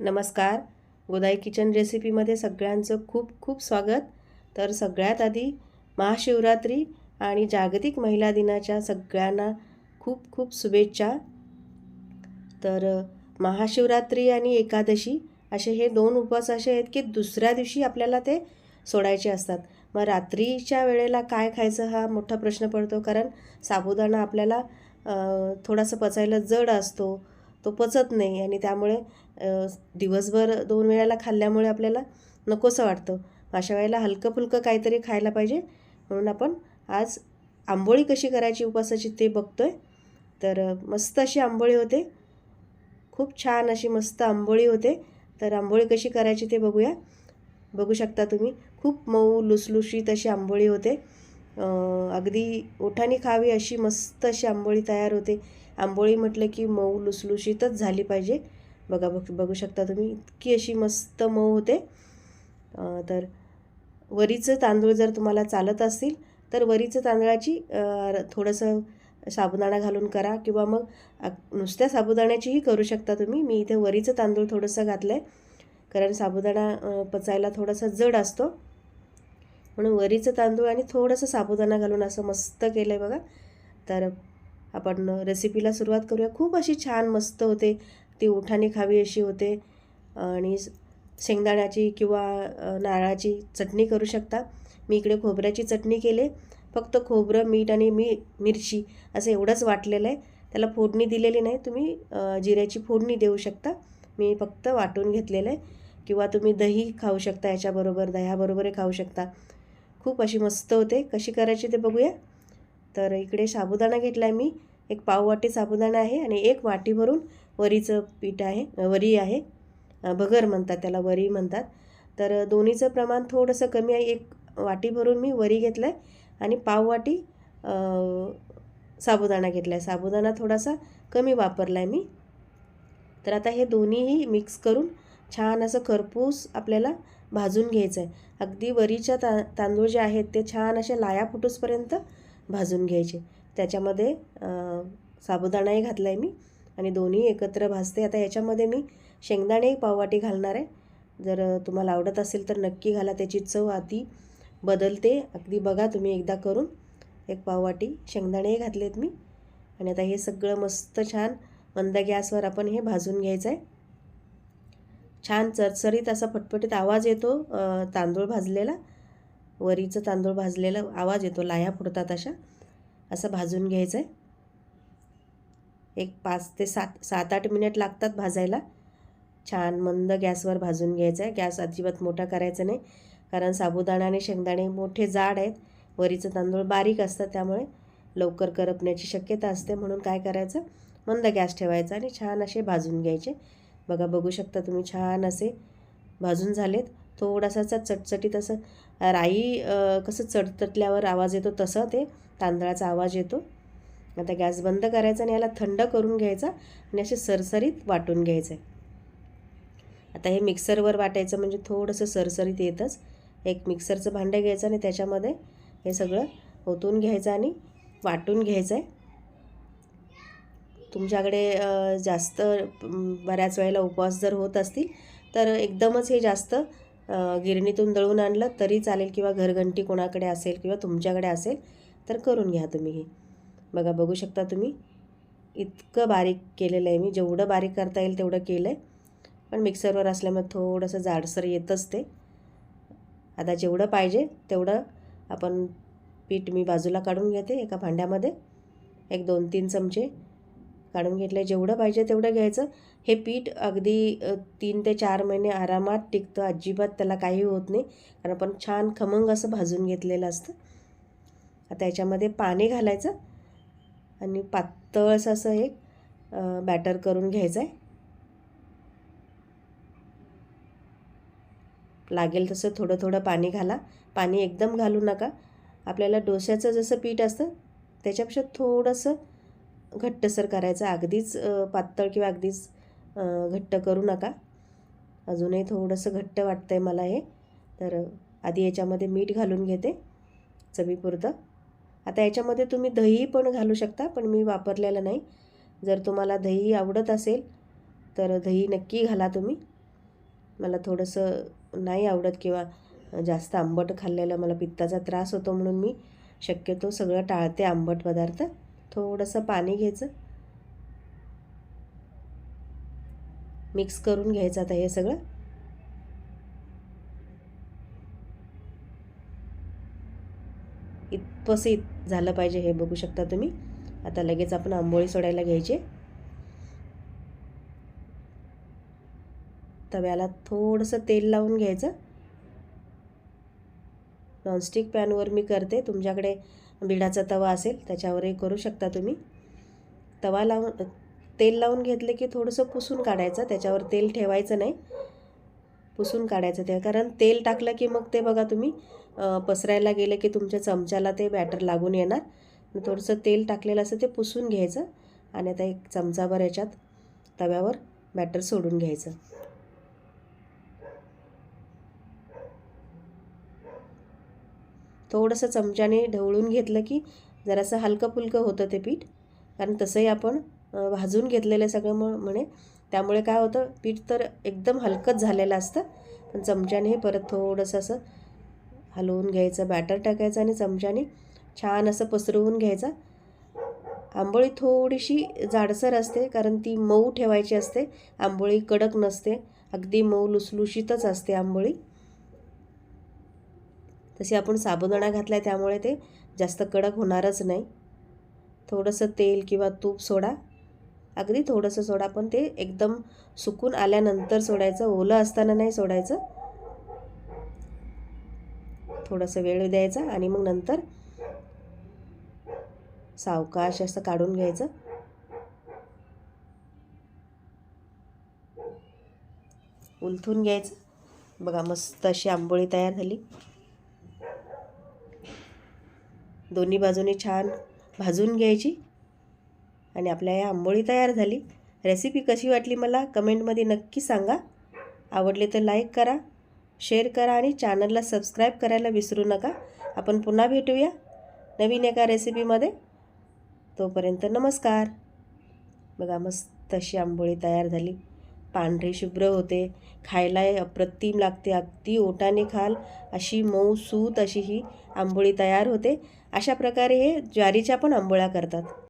नमस्कार. गोदाई किचन रेसिपीमध्ये सगळ्यांचं खूप खूप स्वागत. तर सगळ्यात आधी महाशिवरात्री आणि जागतिक महिला दिनाच्या सगळ्यांना खूप खूप शुभेच्छा. तर महाशिवरात्री आणि एकादशी असे हे दोन उपवास असे आहेत की दुसऱ्या दिवशी आपल्याला ते सोडायचे असतात. मग रात्रीच्या वेळेला काय खायचं हा मोठा प्रश्न पडतो कारण साबुदाणा आपल्याला थोडासा पचायला जड असतो. तो पचत नाही आणि त्यामुळे दिवसभर दोन वेळेला खाल्ल्यामुळे आपल्याला नकोसं वाटतं. अशा वेळेला हलकं फुलकं काहीतरी खायला पाहिजे. म्हणून आपण आज आंबोळी कशी करायची उपासाची ते बघतोय. तर मस्त अशी आंबोळी होते. खूप छान अशी मस्त आंबोळी होते. तर आंबोळी कशी करायची ते बघूया. बघू शकता तुम्ही. खूप मऊ लुसलुशीत अशी आंबोळी होते. अगदी ओठाने खावी अशी मस्त अशी आंबोळी तयार होते. आंबोळी म्हटलं की मऊ लुसलुशीतच झाली पाहिजे. बघा बघ बघू शकता तुम्ही. इतकी अशी मस्त मऊ होते. तर वरीचं तांदूळ जर तुम्हाला चालत असतील तर वरीचं तांदळाची थोडंसं साबुदाणा घालून करा किंवा मग नुसत्या साबुदाण्याचीही करू शकता तुम्ही. मी इथे वरीचं तांदूळ थोडंसं घातलं आहे कारण साबुदाणा पचायला थोडासा जड असतो. म्हणून वरीचं तांदूळ आणि थोडंसं साबुदाणा घालून असं मस्त केलं आहे बघा. तर आपण रेसिपीला सुरुवात करूया. खूप अशी छान मस्त होते. ती उठाने खावी अशी होते. आणि शेंगदाण्याची किंवा नारळाची चटणी करू शकता. मी इकडे खोबऱ्याची चटणी केले. फक्त खोबरं मीठ आणि मी मिरची असं एवढंच वाटलेलं आहे. त्याला फोडणी दिलेली नाही. तुम्ही जिऱ्याची फोडणी देऊ शकता. मी फक्त वाटून घेतलेलं आहे. किंवा तुम्ही दही खाऊ शकता याच्याबरोबर दह्याबरोबरही खाऊ शकता. खूप अशी मस्त होते. कशी करायची ते बघूया. तर इकडे साबुदाणा घेतला आहे मी. एक पाववाटी साबुदाणा आहे आणि एक वाटी भरून वरीचं पीठ आहे वरी आहे. भगर म्हणतात त्याला वरी म्हणतात. तर दोन्हीचं प्रमाण थोडंसं कमी आहे. एक वाटी भरून मी वरी घेतलं आहे आणि पाववाटी साबुदाणा घेतला आहे साबुदाणा थोडासा कमी वापरला आहे मी. तर आता हे दोन्हीही मिक्स करून छान असं खरपूस आपल्याला भाजून घ्यायचं आहे अगदी वरीच्या ता तांदूळ जे आहेत ते छान असे लाया फुटूसपर्यंत भाजून घ्यायचे. त्याच्यामध्ये साबुदाणाही घातला आहे मी आणि दोन्ही एकत्र भाजते. आता याच्यामध्ये मी शेंगदाणे पाववाटी घालणार आहे. जर तुम्हाला आवडत असेल तर नक्की घाला त्याची चव आधी बदलते. अगदी बघा तुम्ही एकदा करून. एक पाववाटी शेंगदाणेही घातलेत मी. आणि आता हे सगळं मस्त छान मंद गॅसवर आपण हे भाजून घ्यायचं आहे छान चरचरीत असा फटफटीत आवाज येतो तांदूळ भाजलेला. वरीचं तांदूळ भाजलेला आवाज येतो लाया फुटतात अशा. असं भाजून घ्यायचं आहे एक पाच ते सात सात आठ मिनिट लागतात भाजायला. छान मंद गॅसवर भाजून घ्यायचं आहे गॅस अजिबात मोठा करायचा नाही. कारण साबुदाणा आणि शेंगदाणे मोठे जाड आहेत. वरीचं तांदूळ बारीक असतं त्यामुळे लवकर करपण्याची शक्यता असते. म्हणून काय करायचं? मंद गॅस ठेवायचा आणि छान असे भाजून घ्यायचे. बघा बघू शकता तुम्ही छान असे भाजून झालेत. थोडासा असा चटचटीत असं राई कसं चटचटल्यावर आवाज येतो तसं ते तांदळाचा आवाज येतो. आता गॅस बंद करायचा आणि याला थंड करून घ्यायचा आणि असे सरसरीत वाटून घ्यायचं. आहे आता हे मिक्सरवर वाटायचं म्हणजे थोडंसं सरसरीत येतच. एक मिक्सरचं भांडं घ्यायचं आणि त्याच्यामध्ये हे सगळं ओतून घ्यायचं आणि वाटून घ्यायचं आहे तुमच्याकडे जास्त बऱ्याच वेळेला उपवास जर होत असतील तर एकदमच हे जास्त गिरणीतून दळून आणलं तरी चालेल किंवा घरघंटी कोणाकडे असेल किंवा तुमच्याकडे असेल तर करून घ्या तुम्ही हे. बघा बघू शकता तुम्ही. इतकं बारीक केलेलं आहे मी. जेवढं बारीक करता येईल तेवढं केलं आहे पण मिक्सरवर असल्यामुळे थोडंसं जाडसर येतच ते. आता जेवढं पाहिजे तेवढं आपण पीठ मी बाजूला काढून घेते एका भांड्यामध्ये. एक दोन तीन चमचे. काढून घेतलं जेवढं पाहिजे तेवढं घ्यायचं. हे पीठ अगदी तीन ते चार महिने आरामात टिकतं. अजिबात त्याला काही होत नाही. कारण आपण छान खमंग असं भाजून घेतलेलं असतं. आता याच्यामध्ये पाणी घालायचं. आणि पातळस असं एक बॅटर करून घ्यायचं आहे लागेल तसं थोडं थोडं पाणी घाला. पाणी एकदम घालू नका. आपल्याला डोश्याचं जसं पीठ असतं त्याच्यापेक्षा थोडंसं घट्टसर करायचं अगदीच पातळ किंवा अगदीच घट्ट करू नका. अजूनही थोडंसं घट्ट वाटतं आहे मला हे. तर आधी याच्यामध्ये मीठ घालून घेते चवीपुरतं. आता याच्यामध्ये तुम्ही दही पण घालू शकता पण मी वापरलेलं नाही. जर तुम्हाला दही आवडत असेल तर दही नक्की घाला तुम्ही. मला थोडंसं नाही आवडत किंवा जास्त आंबट खाल्लेलं मला पित्ताचा त्रास होतो म्हणून मी शक्यतो सगळं टाळते आंबट पदार्थ. थोडंसं पाणी घ्यायचं. मिक्स करून घ्यायचं आता हे सगळं. इतपंसं इत झालं पाहिजे हे बघू शकता तुम्ही. आता लगेच आपण आंबोळी सोडायला घ्यायचे. तव्याला थोडंसं तेल लावून घ्यायचं. नॉनस्टिक पॅनवर मी करते. तुमच्याकडे बिडाचा तवा असेल त्याच्यावरही करू शकता तुम्ही. तवा लावून तेल लावून घेतले की थोडंसं पुसून काढायचं त्याच्यावर तेल ठेवायचं नाही. पुसून काढायचं ते कारण तेल टाकलं की मग ते बघा तुम्ही पसरायला गेले की तुमच्या चमच्याला ते बॅटर लागून येणार. थोडंसं तेल टाकलेलं असं ते पुसून घ्यायचं आणि आता एक चमचाभर याच्यात तव्यावर बॅटर सोडून घ्यायचं. थोडंसं चमच्याने ढवळून घेतलं की जरासं हलकं फुलकं होतं ते पीठ. कारण तसंही आपण भाजून घेतलेलं सगळं म म्हणे. त्यामुळे काय होतं पीठ तर एकदम हलकंच झालेलं असतं. पण चमच्याने हे परत थोडंसं असं हलवून घ्यायचं बॅटर टाकायचं आणि चमच्याने छान असं पसरवून घ्यायचं. आंबोळी थोडीशी जाडसर असते कारण ती मऊ ठेवायची असते. आंबोळी कडक नसते. अगदी मऊ लुसलुशीतच असते आंबोळी. तशी आपण साबुदाणा घातला आहे त्यामुळे ते जास्त कडक होणारच नाही. थोडंसं तेल किंवा तूप सोडा. अगदी थोडंसं सोडा पण ते एकदम सुकून आल्यानंतर सोडायचं. ओलं असताना नाही सोडायचं. थोडंसं वेळ द्यायचा आणि मग नंतर सावकाश असं काढून घ्यायचं. उलथून घ्यायचं. बघा मस्त अशी आंबोळी तयार झाली. दोन्ही बाजूने छान भाजून घ्यायची. आणि आपल्या या आंबोळी तयार झाली. रेसिपी कशी वाटली मला कमेंटमध्ये नक्की सांगा. आवडले तर लाईक करा शेअर करा आणि चॅनलला सबस्क्राईब करायला विसरू नका. आपण पुन्हा भेटूया नवीन एका रेसिपीमध्ये तोपर्यंत नमस्कार. बघा मस्त अशी आंबोळी तयार झाली. पांढरे शुभ्र होते. खायला अप्रतिम लागते. अगदी ओटाने खाल. अशी मऊ सूत अशी ही आंबोळी तयार होते. अशा प्रकारे हे ज्वारीच्या पण आंबोळ्या करतात.